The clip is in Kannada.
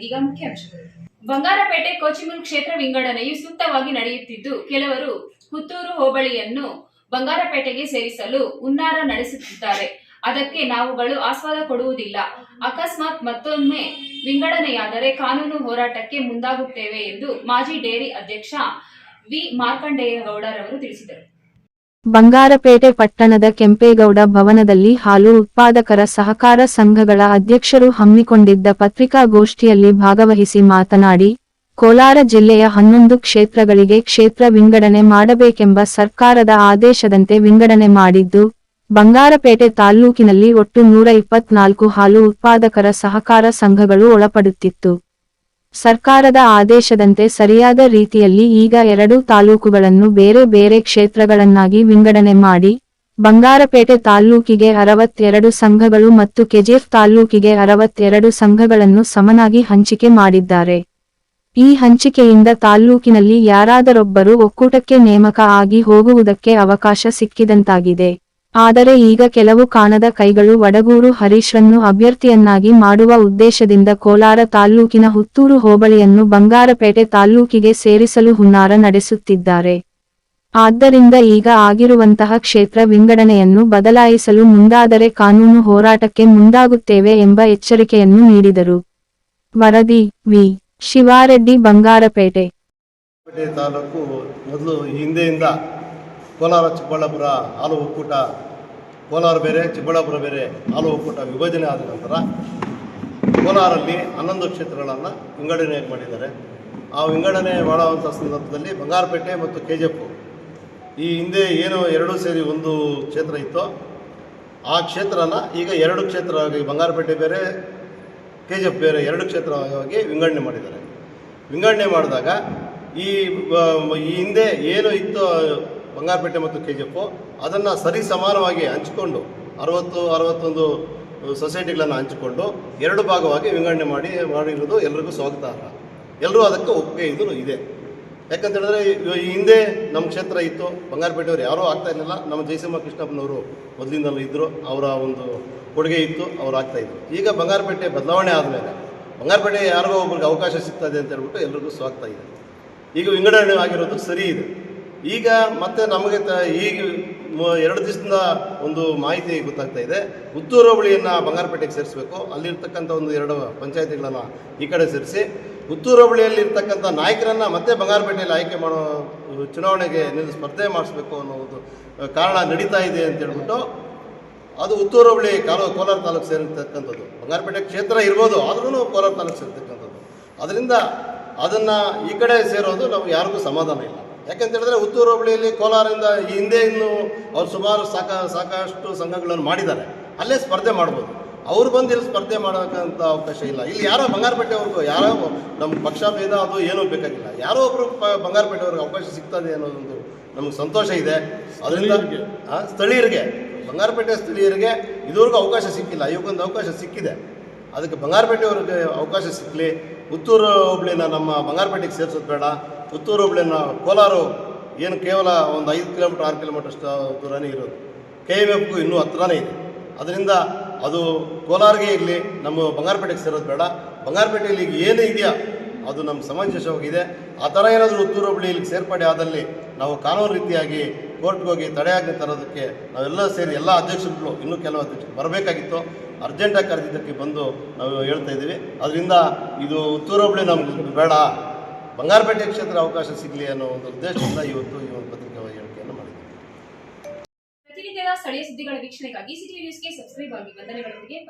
ಈಗ ಮುಖ್ಯಾಂಶಗಳು ಬಂಗಾರಪೇಟೆ ಕೋಚಿಮುಲ್ ಕ್ಷೇತ್ರ ವಿಂಗಡಣೆಯು ಸೂಕ್ತವಾಗಿ ನಡೆಯುತ್ತಿದ್ದು, ಕೆಲವರು ಪುತ್ತೂರು ಹೋಬಳಿಯನ್ನು ಬಂಗಾರಪೇಟೆಗೆ ಸೇರಿಸಲು ಹುನ್ನಾರ ನಡೆಸುತ್ತಿದ್ದಾರೆ. ಅದಕ್ಕೆ ನಾವುಗಳು ಆಸ್ವಾದ ಕೊಡುವುದಿಲ್ಲ. ಅಕಸ್ಮಾತ್ ಮತ್ತೊಮ್ಮೆ ವಿಂಗಡಣೆಯಾದರೆ ಕಾನೂನು ಹೋರಾಟಕ್ಕೆ ಮುಂದಾಗುತ್ತೇವೆ ಎಂದು ಮಾಜಿ ಡೇರಿ ಅಧ್ಯಕ್ಷ ವಿ. ಮಾರ್ಕಂಡೇಯಗೌಡರವರು ತಿಳಿಸಿದರು. ಬಂಗಾರಪೇಟೆ ಪಟ್ಟಣದ ಕೆಂಪೇಗೌಡ ಭವನದಲ್ಲಿ ಹಾಲು ಉತ್ಪಾದಕರ ಸಹಕಾರ ಸಂಘಗಳ ಅಧ್ಯಕ್ಷರು ಹಮ್ಮಿಕೊಂಡಿದ್ದ ಪತ್ರಿಕಾಗೋಷ್ಠಿಯಲ್ಲಿ ಭಾಗವಹಿಸಿ ಮಾತನಾಡಿ, ಕೋಲಾರ ಜಿಲ್ಲೆಯ ಹನ್ನೊಂದು ಕ್ಷೇತ್ರಗಳಿಗೆ ಕ್ಷೇತ್ರ ವಿಂಗಡಣೆ ಮಾಡಬೇಕೆಂಬ ಸರ್ಕಾರದ ಆದೇಶದಂತೆ ವಿಂಗಡಣೆ ಮಾಡಿದ್ದು, ಬಂಗಾರಪೇಟೆ ತಾಲ್ಲೂಕಿನಲ್ಲಿ ಒಟ್ಟು ನೂರ ಇಪ್ಪತ್ನಾಲ್ಕು ಹಾಲು ಉತ್ಪಾದಕರ ಸಹಕಾರ ಸಂಘಗಳು ಒಳಪಡುತ್ತಿತ್ತು. ಸರ್ಕಾರದ ಆದೇಶದಂತೆ ಸರಿಯಾದ ರೀತಿಯಲ್ಲಿ ಈಗ ಎರಡು ತಾಲೂಕುಗಳನ್ನು ಬೇರೆ ಬೇರೆ ಕ್ಷೇತ್ರಗಳನ್ನಾಗಿ ವಿಂಗಡಣೆ ಮಾಡಿ, ಬಂಗಾರಪೇಟೆ ತಾಲ್ಲೂಕಿಗೆ ಅರವತ್ತೆರಡು ಸಂಘಗಳು ಮತ್ತು ಕೆಜಿಎಫ್ ತಾಲ್ಲೂಕಿಗೆ ಅರವತ್ತೆರಡು ಸಂಘಗಳನ್ನು ಸಮನಾಗಿ ಹಂಚಿಕೆ ಮಾಡಿದ್ದಾರೆ. ಈ ಹಂಚಿಕೆಯಿಂದ ತಾಲ್ಲೂಕಿನಲ್ಲಿ ಯಾರಾದರೊಬ್ಬರು ಒಕ್ಕೂಟಕ್ಕೆ ನೇಮಕ ಆಗಿ ಹೋಗುವುದಕ್ಕೆ ಅವಕಾಶ ಸಿಕ್ಕಿದಂತಾಗಿದೆ. ಆದರೆ ಈಗ ಕೆಲವು ಕಾಣದ ಕೈಗಳು ವಡಗೂರು ಹರೀಶ್ರನ್ನು ಅಭ್ಯರ್ಥಿಯನ್ನಾಗಿ ಮಾಡುವ ಉದ್ದೇಶದಿಂದ ಕೋಲಾರ ತಾಲ್ಲೂಕಿನ ಹುತ್ತೂರು ಹೋಬಳಿಯನ್ನು ಬಂಗಾರಪೇಟೆ ತಾಲ್ಲೂಕಿಗೆ ಸೇರಿಸಲು ಹುನ್ನಾರ ನಡೆಸುತ್ತಿದ್ದಾರೆ. ಆದ್ದರಿಂದ ಈಗ ಆಗಿರುವಂತಹ ಕ್ಷೇತ್ರ ವಿಂಗಡಣೆಯನ್ನು ಬದಲಾಯಿಸಲು ಮುಂದಾದರೆ ಕಾನೂನು ಹೋರಾಟಕ್ಕೆ ಮುಂದಾಗುತ್ತೇವೆ ಎಂಬ ಎಚ್ಚರಿಕೆಯನ್ನು ನೀಡಿದರು. ವರದಿ ವಿ. ಶಿವಾರೆಡ್ಡಿ ಬಂಗಾರಪೇಟೆ. ಪೇಟೆ ತಾಲೂಕು ಮೊದಲು ಹಿಂದೆಯಿಂದ ಕೋಲಾರ, ಚಿಕ್ಕಬಳ್ಳಾಪುರ ಹಾಲು ಒಕ್ಕೂಟ ಕೋಲಾರ ಬೇರೆ, ಚಿಕ್ಕಬಳ್ಳಾಪುರ ಬೇರೆ ಹಾಲು ಒಕ್ಕೂಟ ವಿಭಜನೆ ಆದ ನಂತರ ಕೋಲಾರಲ್ಲಿ ಹನ್ನೊಂದು ಕ್ಷೇತ್ರಗಳನ್ನು ವಿಂಗಡಣೆ ಮಾಡಿದ್ದಾರೆ. ಆ ವಿಂಗಡಣೆ ಮಾಡುವಂಥ ಸಂದರ್ಭದಲ್ಲಿ ಬಂಗಾರಪೇಟೆ ಮತ್ತು ಕೆ ಈ ಹಿಂದೆ ಏನು ಎರಡೂ ಸೇರಿ ಒಂದು ಕ್ಷೇತ್ರ ಇತ್ತು, ಆ ಕ್ಷೇತ್ರನ ಈಗ ಎರಡು ಕ್ಷೇತ್ರವಾಗಿ ಬಂಗಾರಪೇಟೆ ಬೇರೆ ಕೆ ಜಿ ಎಫ್ ಬೇರೆ ಎರಡು ಕ್ಷೇತ್ರವಾಗಿ ವಿಂಗಡಣೆ ಮಾಡಿದ್ದಾರೆ. ವಿಂಗಡಣೆ ಮಾಡಿದಾಗ ಈ ಹಿಂದೆ ಏನು ಇತ್ತು ಬಂಗಾರಪೇಟೆ ಮತ್ತು ಕೆ ಜಿ ಎಫ್ ಅದನ್ನು ಸರಿ ಸಮಾನವಾಗಿ ಹಂಚಿಕೊಂಡು ಅರವತ್ತು, ಅರವತ್ತೊಂದು ಸೊಸೈಟಿಗಳನ್ನು ಹಂಚಿಕೊಂಡು ಎರಡು ಭಾಗವಾಗಿ ವಿಂಗಡಣೆ ಮಾಡಿ ಮಾಡಿರೋದು ಎಲ್ರಿಗೂ ಸ್ವಾಗತಾರ್ಹ ಎಲ್ಲರೂ ಅದಕ್ಕೆ ಒಪ್ಪಿಗೆ ಇದು ಇದೆ. ಯಾಕಂತ ಹೇಳಿದ್ರೆ ಈ ಹಿಂದೆ ನಮ್ಮ ಕ್ಷೇತ್ರ ಇತ್ತು, ಬಂಗಾರಪೇಟೆಯವರು ಯಾರೂ ಆಗ್ತಾ ಇರಲಿಲ್ಲ. ನಮ್ಮ ಜಯಸಿಂಹ ಕೃಷ್ಣಪ್ಪನವರು ಮೊದಲಿಂದಲೂ ಇದ್ದರು ಅವರ ಒಂದು ಕೊಡುಗೆ ಇತ್ತು, ಅವ್ರು ಆಗ್ತಾ ಇದ್ರು. ಈಗ ಬಂಗಾರಪೇಟೆ ಬದಲಾವಣೆ ಆದಮೇಲೆ ಬಂಗಾರಪೇಟೆ ಯಾರಿಗೋ ಒಬ್ರಿಗೆ ಅವಕಾಶ ಸಿಗ್ತದೆ ಅಂತ ಹೇಳ್ಬಿಟ್ಟು ಎಲ್ರಿಗೂ ಸ್ವಾಗತ ಇದೆ. ಈಗ ವಿಂಗಡಣೆ ಆಗಿರೋದು ಸರಿ ಇದೆ. ಈಗ ಮತ್ತೆ ನಮಗೆ ತ ಈಗ ಎರಡು ದಿವಸದಿಂದ ಒಂದು ಮಾಹಿತಿ ಗೊತ್ತಾಗ್ತಾ ಇದೆ. ಪುತ್ತೂರು ಹೋಬಳಿಯನ್ನು ಬಂಗಾರಪೇಟೆಗೆ ಸೇರಿಸಬೇಕು. ಅಲ್ಲಿರ್ತಕ್ಕಂಥ ಒಂದು ಎರಡು ಪಂಚಾಯತಿಗಳನ್ನು ಈ ಕಡೆ ಸೇರಿಸಿ. ಪುತ್ತೂರು ಹೋಬಳಿಯಲ್ಲಿ ಇರ್ತಕ್ಕಂಥ ನಾಯಕರನ್ನು ಮತ್ತೆ ಬಂಗಾರಪೇಟೆಯಲ್ಲಿ ಆಯ್ಕೆ ಮಾಡೋ ಚುನಾವಣೆಗೆ ನೀವು ಸ್ಪರ್ಧೆ ಮಾಡಿಸ್ಬೇಕು ಅನ್ನೋ ಒಂದು ಕಾರಣ ನಡೀತಾ ಇದೆ ಅಂತ ಹೇಳ್ಬಿಟ್ಟು ಅದು ಉತ್ತೂರು ಹೋಬಳಿ ಕಾಲು, ಕೋಲಾರ ತಾಲೂಕು ಸೇರಿರ್ತಕ್ಕಂಥದ್ದು. ಬಂಗಾರಪೇಟೆ ಕ್ಷೇತ್ರ ಇರ್ಬೋದು ಆದ್ರೂ ಕೋಲಾರ ತಾಲೂಕು ಸೇರಿರ್ತಕ್ಕಂಥದ್ದು. ಅದರಿಂದ ಅದನ್ನು ಈ ಕಡೆ ಸೇರೋದು ನಮ್ಗೆ ಯಾರಿಗೂ ಸಮಾಧಾನ ಇಲ್ಲ. ಯಾಕಂತ ಹೇಳಿದ್ರೆ ಉತ್ತೂರು ಹೋಬಳಿಯಲ್ಲಿ ಕೋಲಾರದಿಂದ ಈ ಹಿಂದೆ ಇನ್ನು ಅವ್ರು ಸುಮಾರು ಸಾಕ ಸಾಕಷ್ಟು ಸಂಘಗಳನ್ನು ಮಾಡಿದ್ದಾರೆ. ಅಲ್ಲೇ ಸ್ಪರ್ಧೆ ಮಾಡ್ಬೋದು. ಅವ್ರು ಬಂದು ಇಲ್ಲಿ ಸ್ಪರ್ಧೆ ಮಾಡೋಕ್ಕಂಥ ಅವಕಾಶ ಇಲ್ಲ. ಇಲ್ಲಿ ಯಾರೋ ಬಂಗಾರಪೇಟೆ ಅವ್ರಿಗೂ ಯಾರೋ ನಮ್ಮ ಪಕ್ಷ ಭೇದ ಅದು ಏನೂ ಬೇಕಾಗಿಲ್ಲ. ಯಾರೋ ಒಬ್ಬರು ಪ ಬಂಗಾರಪೇಟೆ ಅವ್ರಿಗೆ ಅವಕಾಶ ಸಿಗ್ತದೆ ಅನ್ನೋದೊಂದು ನಮಗೆ ಸಂತೋಷ ಇದೆ. ಅದರಿಂದ ಸ್ಥಳೀಯರಿಗೆ. ಬಂಗಾರಪೇಟೆ ಸ್ಥಳೀಯರಿಗೆ ಇದುವರೆಗೂ ಅವಕಾಶ ಸಿಕ್ಕಿಲ್ಲ. ಇವಕ್ಕೊಂದು ಅವಕಾಶ ಸಿಕ್ಕಿದೆ. ಅದಕ್ಕೆ ಬಂಗಾರಪೇಟೆಯವ್ರಿಗೆ ಅವಕಾಶ ಸಿಕ್ಕಲಿ ಪುತ್ತೂರು ಹೋಬಳಿನ ನಮ್ಮ ಬಂಗಾರಪೇಟೆಗೆ ಸೇರಿಸೋದು ಬೇಡ. ಪುತ್ತೂರು ಹುಬ್ಳಿನ ಕೋಲಾರ ಏನು ಕೇವಲ ಒಂದು ಐದು ಕಿಲೋಮೀಟ್ರ್, ಆರು ಕಿಲೋಮೀಟರ್ ದೂರನೇ ಇರೋದು. ಕೆ ಎಂ ಎಫ್ಗೂ ಇನ್ನೂ ಹತ್ರನೇ ಇದೆ. ಅದರಿಂದ ಅದು ಕೋಲಾರಿಗೆ ಇರಲಿ, ನಮ್ಮ ಬಂಗಾರಪೇಟೆಗೆ ಸೇರೋದು ಬೇಡ. ಬಂಗಾರಪೇಟೆಯಲ್ಲಿ ಈಗ ಏನು ಇದೆಯಾ, ಅದು ನಮ್ಮ ಸಮಂಜಸವಾಗಿದೆ. ಆ ಥರ ಏನಾದರೂ ಉತ್ತೂರು ಹುಬ್ಳಿ ಇಲ್ಲಿಗೆ ಸೇರ್ಪಡೆ ಆದಲ್ಲಿ ನಾವು ಕಾನೂನು ರೀತಿಯಾಗಿ ಕೋರ್ಟ್ಗೆ ಹೋಗಿ ತಡೆಯಾಗಿ ತರೋದಕ್ಕೆ ನಾವೆಲ್ಲ ಸೇರಿ ಎಲ್ಲ ಅಧ್ಯಕ್ಷರುಗಳು, ಇನ್ನೂ ಕೆಲವು ಅಧ್ಯಕ್ಷರು ಬರಬೇಕಾಗಿತ್ತು. ಅರ್ಜೆಂಟಾಗಿ ಕರೆದಿದ್ದಕ್ಕೆ ಬಂದು ನಾವು ಹೇಳ್ತಾ ಇದ್ದೀವಿ. ಅದರಿಂದ ಇದು ಉತ್ತೂರು ಹುಬ್ಳಿ ನಮ್ಗೆ ಬೇಡ. ಬಂಗಾರಪೇಟೆ ಕ್ಷೇತ್ರ ಅವಕಾಶ ಸಿಗಲಿ ಅನ್ನೋ ಒಂದು ಉದ್ದೇಶದಿಂದ ಇವತ್ತು ಈ ಒಂದು ಪತ್ರಿಕಾ ಹೇಳಿಕೆಯನ್ನು ಮಾಡಿದ್ದೀವಿ ಪ್ರತಿನಿತ್ಯದ ಸ್ಥಳೀಯ ಸುದ್ದಿಗಳ ವೀಕ್ಷಣೆಗಾಗಿ ಸಿಟಿ ನ್ಯೂಸ್ಗೆ ಸಬ್ಸ್ಕ್ರೈಬ್ ಆಗಿ ವಂದನೆಗಳೊಂದಿಗೆ